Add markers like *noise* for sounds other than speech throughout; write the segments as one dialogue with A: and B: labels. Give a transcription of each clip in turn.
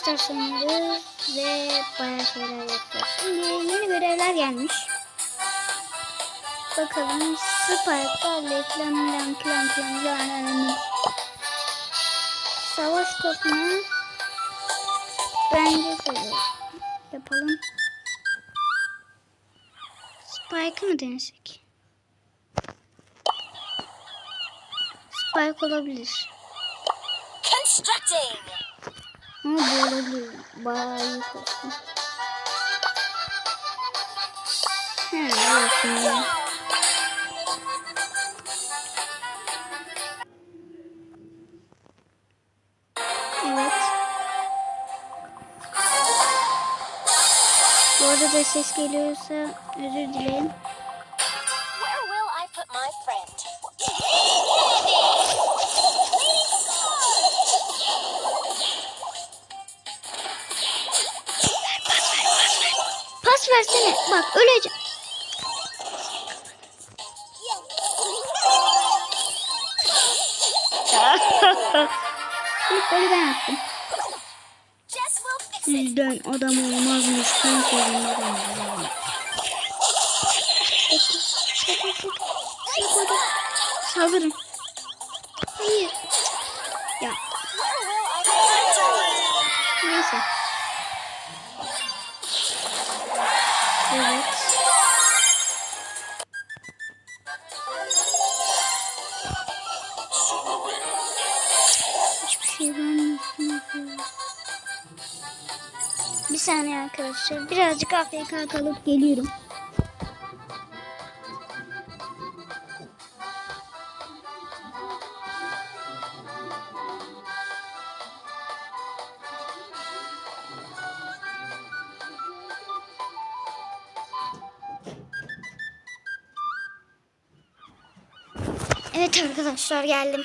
A: Stars oynuyoruz ve bayağı şeyler yapıyoruz. Şimdi yeni görevler gelmiş. Bakalım Spike'larla plan plan plan plan plan Savaş topunu bence şöyle yapalım. Spike mı denesek? Spike olabilir.
B: Constructing.
A: Ama bu olabilir. Bayağı iyi olsun. He, olsun ya. Evet. Bu arada ses geliyorsa özür dilerim. Versene. Bak öleceğim. *laughs* İlk golü ben attım. Sizden adam olmazmış. Ben söyledim adam. Saldırın. Saniye arkadaşlar. Birazcık AFK kalıp geliyorum. Evet arkadaşlar geldim.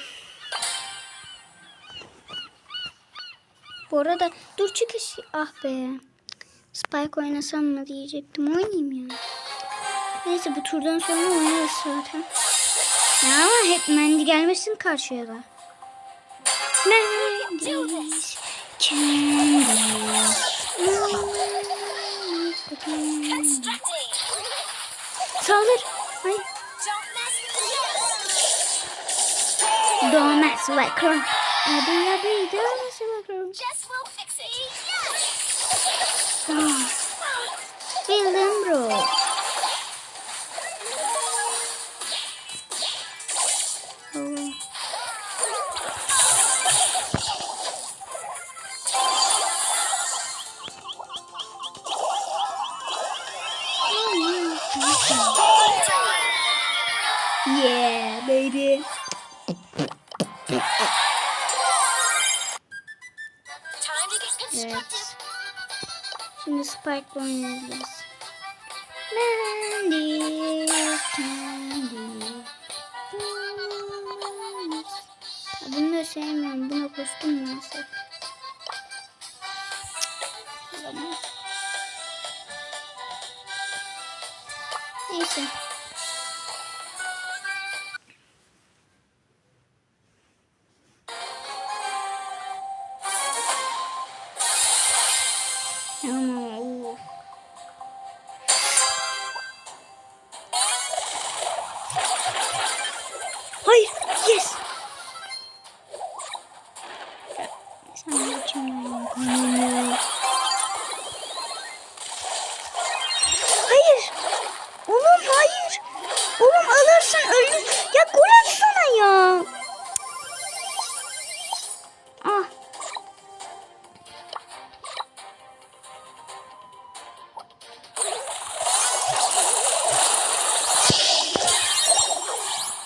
A: Bu arada dur çıkış. Ah be. Spike oynasam mı diyecektim. Oynayayım ya. Neyse bu turdan sonra oynarız zaten. Ya ama hep Mandy gelmesin karşıya da. Candy.
B: Constructing.
A: Saldır. Hayır.
B: Don't mess with
A: her. Abi abi don't mess with her. *sighs* Ah. Bildim bro. Oh. Yeah, baby.
B: Time to get constructive.
A: Şimdi Spike oynayacağız. Mandy's Candy. Bunu da sevmiyorum. Buna kostüm mu Hayır. Oğlum hayır. Oğlum alırsın öldür. Ya gol atsana ya. Ah.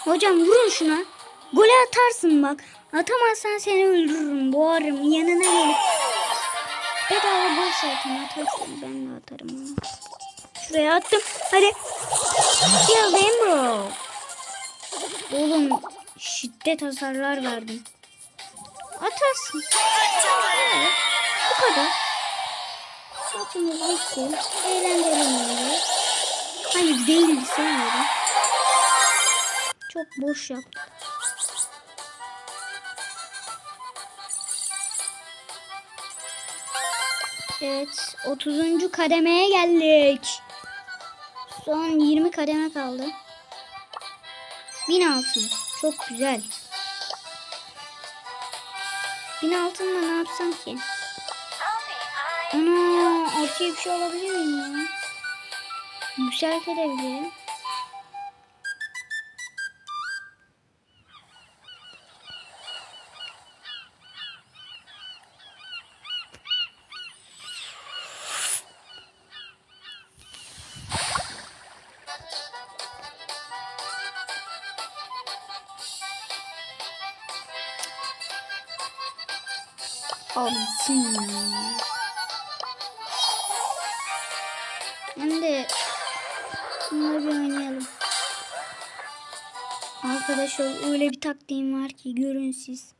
A: Hocam vurun şuna. Atarsın bak. Atamazsan seni öldürürüm. Boğarım. Yanına gelip. Bedava gol zaten atarsın. Ben de atarım. Şuraya attım. Hadi. Geldim bro. Oğlum şiddet hasarlar verdim. Atarsın. Evet, Bu kadar. Maçımız bitti. Eğlenceli oynuyoruz. Hayır değildi sevmiyorum. Çok boş yaptım. Evet 30. kademeye geldik. Son 20 kademe kaldı. 1000 altın. Çok güzel. 1000 altınla ne yapsam ki? Ana ortaya bir şey alabilir miyim ya? Yükseltebilirim. Altın. Hem de bunları bir oynayalım. Arkadaşlar öyle bir taktiğim var ki görün siz.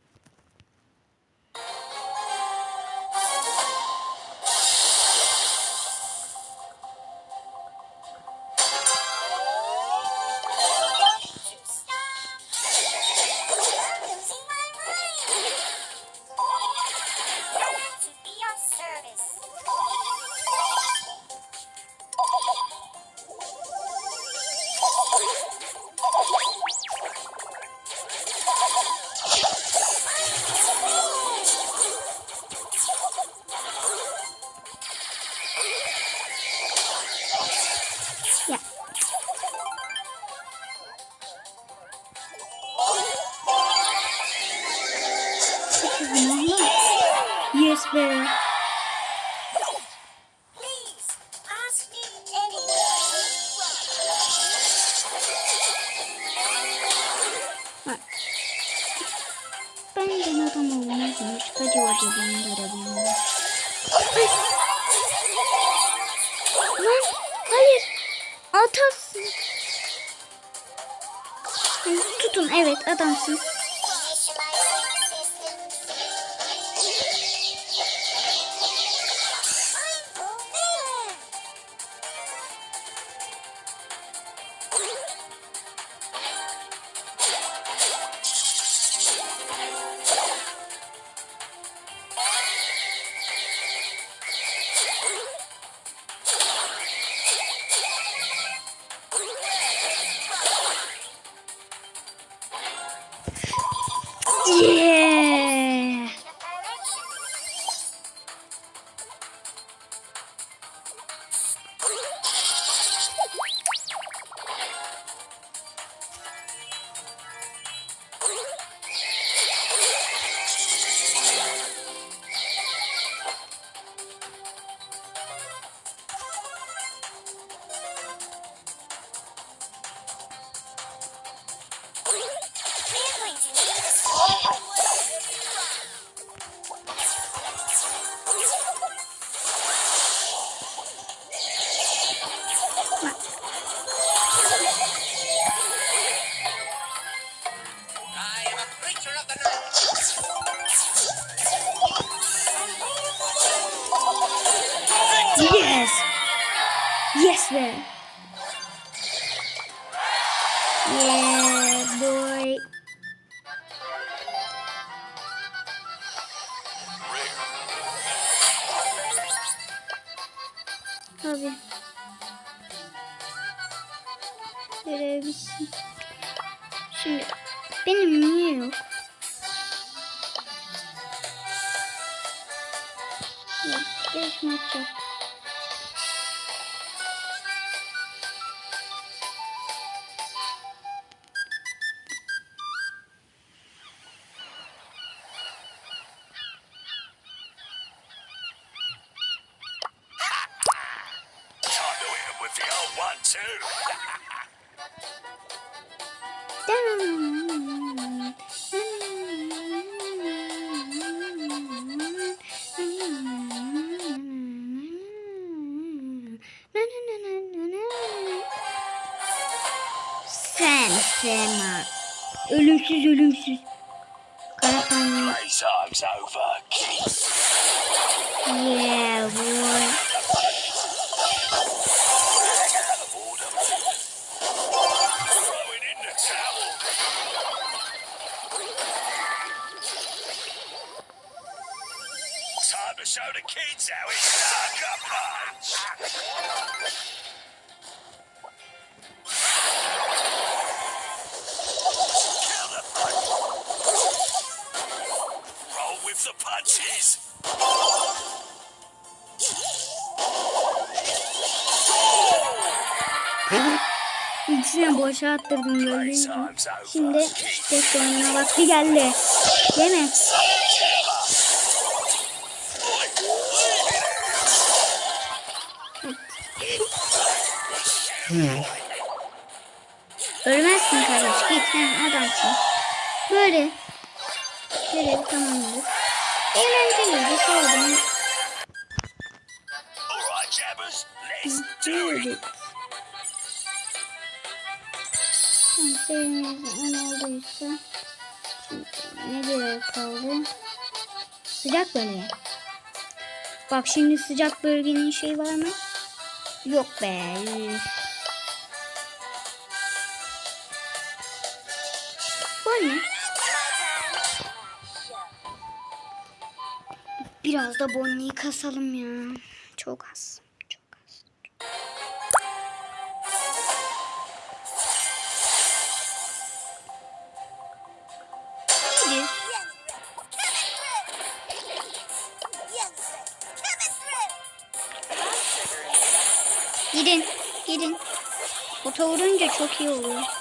A: Tabii. Görev bitsin. Şimdi benim niye yok? Beş maç yok. Sen Sema. Ölümsüz ölümsüz. Karapanlı. Yeah boy.
C: The kids how it's sucker punch. Counter punch. Roll with the punches.
A: İkisini boşa attırdım gördüğünüz gibi. Şimdi test oyununa vakti geldi. Değil mi? Ölmezsin kardeş git sen adamsın. Böyle. Görev tamamladık.
C: Let's do it.
A: Evet. Tamam, Sevimizde en olduysa ne görev kaldı? Sıcak bölge. Bak şimdi sıcak bölgenin şey var mı? Yok be. Biraz da Bonnie'yi kasalım ya. Çok az. Çok az. Neydi? Gidin. Gidin. Ota vurunca çok iyi oluyor.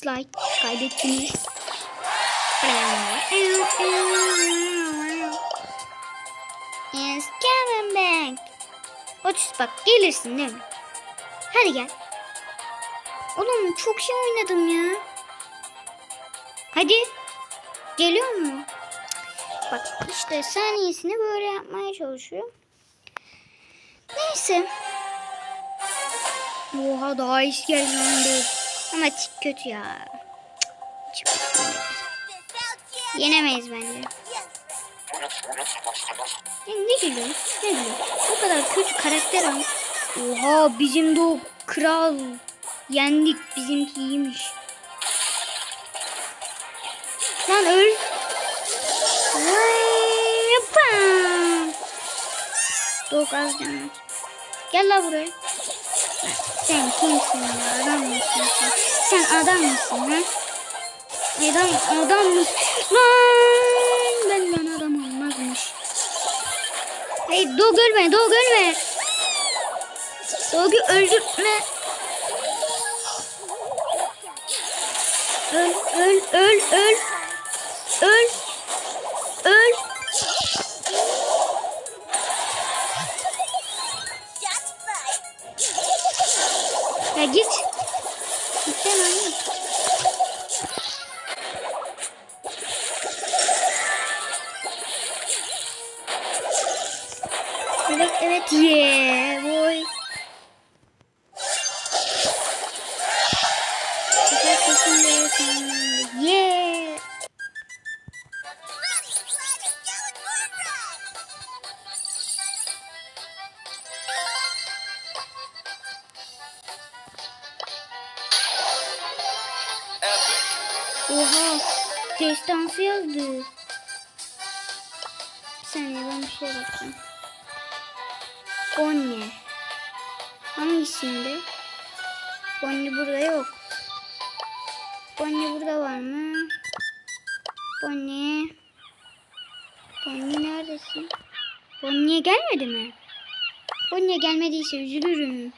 A: Dislike kaybettiniz. Yes, coming back. Otis bak gelirsin değil mi? Hadi gel. Oğlum çok şey oynadım ya. Hadi. Geliyor mu? Bak işte saniyesini böyle yapmaya çalışıyor. Neyse. Oha daha lan değil. Ama tik kötü ya. Cık. Yenemeyiz bence. Ya ne gülüyorsun? Ne gülüyorsun? O kadar kötü karakter al. Oha bizim de o kral. Yendik bizimki iyiymiş. Lan öl. Vay. Dok az canım. Gel la buraya. Sen kimsin ya? Adam mısın sen? Sen adam mısın ha? Adam, adam mısın? Lan benden adam olmazmış. Hey Dog ölme, Dog ölme. Dog'u öldürme. Öl, öl, öl, öl. Öl. Evet evet yeah boy. Gelmediyse üzülürüm.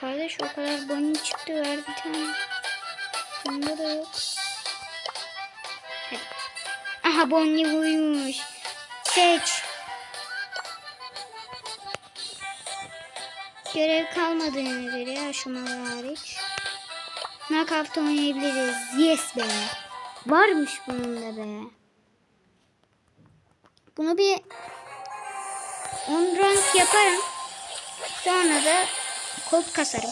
A: Kardeş o kadar Bonnie çıktı ver bir tane. Bunda da yok. Hadi. Aha Bonnie buymuş. Seç. Görev kalmadığına göre aşamalar hariç. Knockout oynayabiliriz. Yes be. Varmış bunun da be. Bunu bir 10 rank yaparım. Sonra da kod kasarım.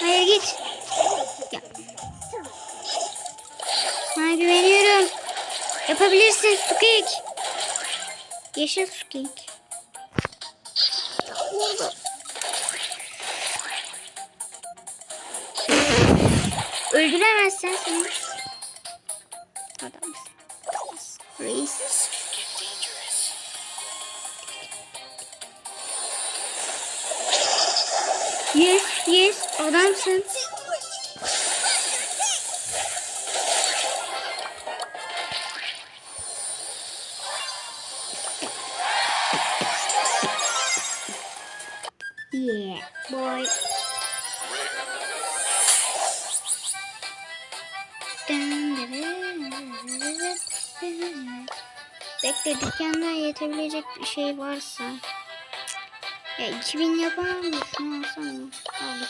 A: Hayır git. Ya. Güveniyorum. Yapabilirsin Sukik. Yeşil Sukik. Oldu. Öldüremezsen seni. Adamsın. Reis. Bekle dükkanda yetebilecek bir şey varsa. Ya 2000 yapamam da şunu alsam mı? Al.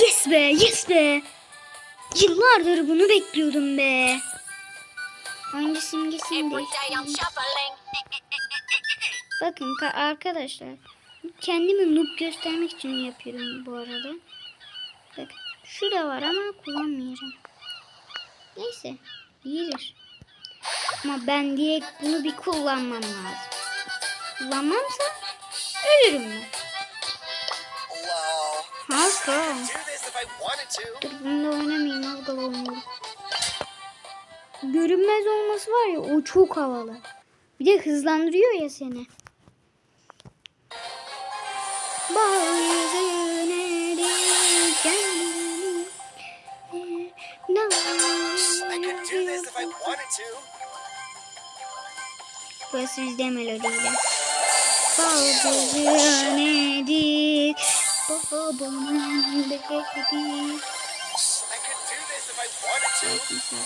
A: Yes be, yes be. Yıllardır bunu bekliyordum be. Hangi simgesini
B: shuffling. *laughs*
A: Bakın ka- arkadaşlar. Kendimi noob göstermek için yapıyorum bu arada. Bak şu da var ama kullanmayacağım. Neyse iyidir. Ama ben diye bunu bir kullanmam lazım. Kullanmamsa ölürüm ben. Halka. Dur bununla oynamayayım halka oynuyorum. Görünmez olması var ya o çok havalı. Bir de hızlandırıyor ya seni.
C: Could do this if I wanted to.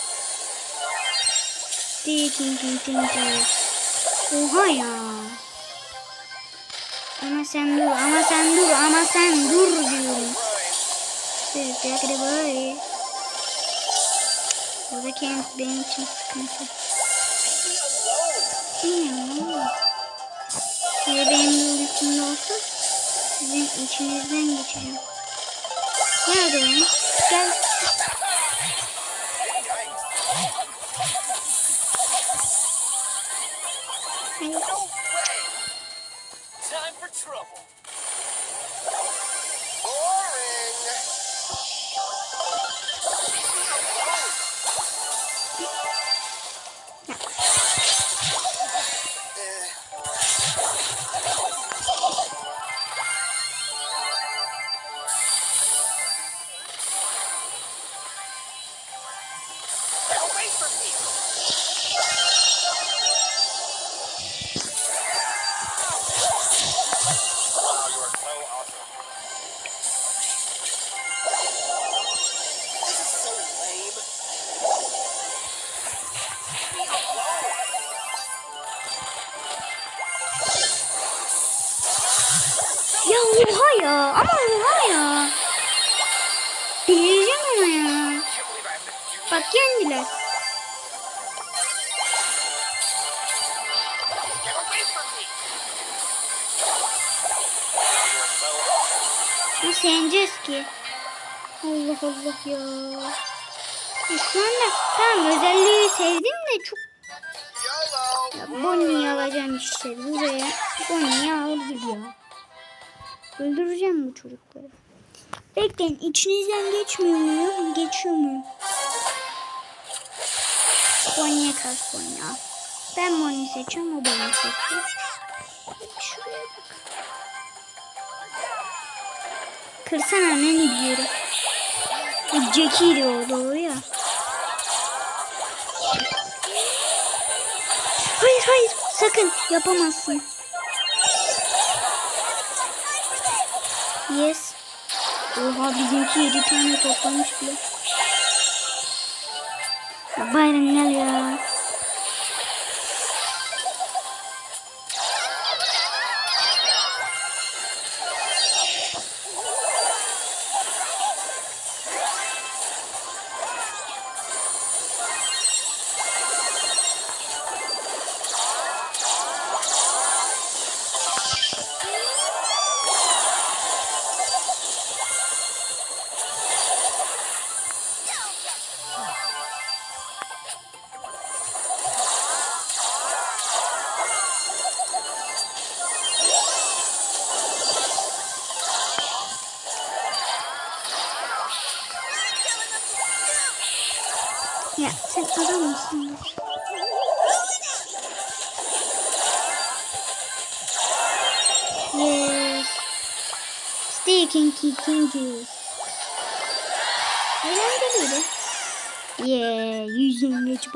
A: Dik dik dik dik dik. Oha ya. Ama sen dur, ama sen dur, ama sen dur diyorum. Sıcak böyle. Burada camp benim için sıkıntı. Ya benim içinde olsa sizin içinizden geçeceğim. Nerede oyun? Gel.
C: So awesome.
A: Nasıl yeneceğiz ki? Allah Allah ya. ya şu anda tamam özelliği sevdim de çok! Ya Bonnie'yi alacağım işte buraya. Bonnie'yi al gidiyor. Öldüreceğim bu çocukları. Bekleyin içinizden geçmiyor muyum? Geçiyor muyum? Bonnie'ye karşı Bonnie. Ben Bonnie seçiyorum o Bonnie seçiyor. Şuraya bak. Kırsana ne diyorum. Bu Jackie'ydi o doğru ya. Hayır hayır sakın yapamazsın. Yes. Oha bizimki 7 tane toplamış bile. Ya Bayram gel ya. Ya kicking juice. Eğlenceliydi. Yeah, yüz yengeç.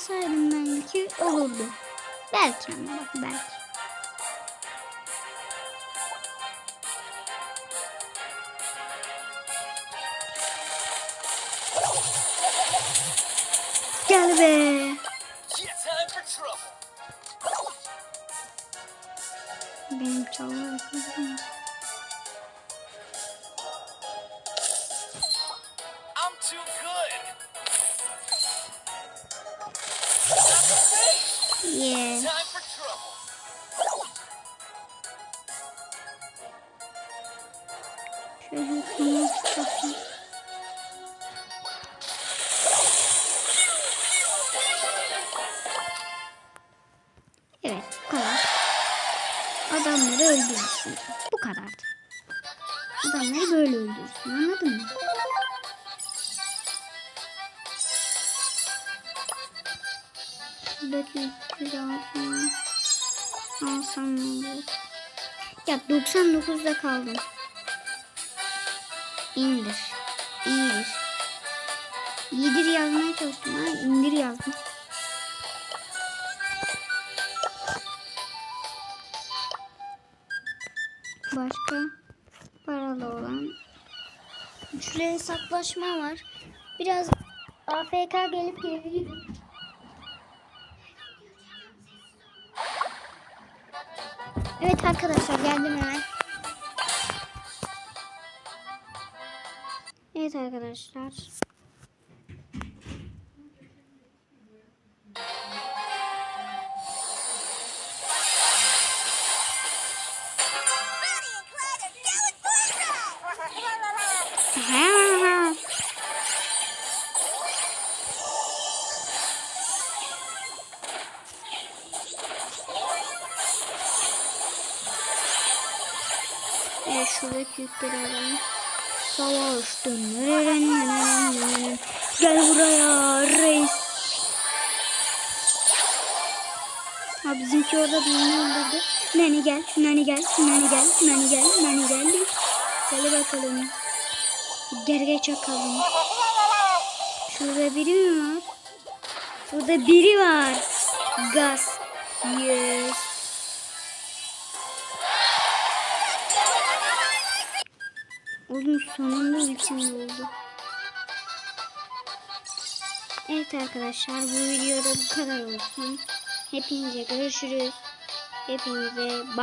A: Sıçrasaydım belki olurdu. Belki ama bak belki. Gel be. Benim kızım.
C: I'm too good. *laughs*
A: Yeah. 89'da kaldım. İndir. İyidir. İyidir yazmaya çalıştım ha. İndir yazdım. Başka paralı olan. Üçlü hesaplaşma var. Biraz AFK gelip geri. Evet arkadaşlar geldim hemen.
B: A ride!
A: Evet şuradaki yükleri alalım. Savaş dönüren Gel buraya reis. Ha bizimki orada birini öldürdü. Nani gel, Nani gel, Nani gel, Nani gel, Nani gel. Gel bakalım. Gerge çakalım. Şurada biri mi var? Burada biri var. Gaz. Yes. Sonunda ultim oldu. Evet arkadaşlar bu videoda bu kadar olsun. Hepinize görüşürüz. Hepinize bay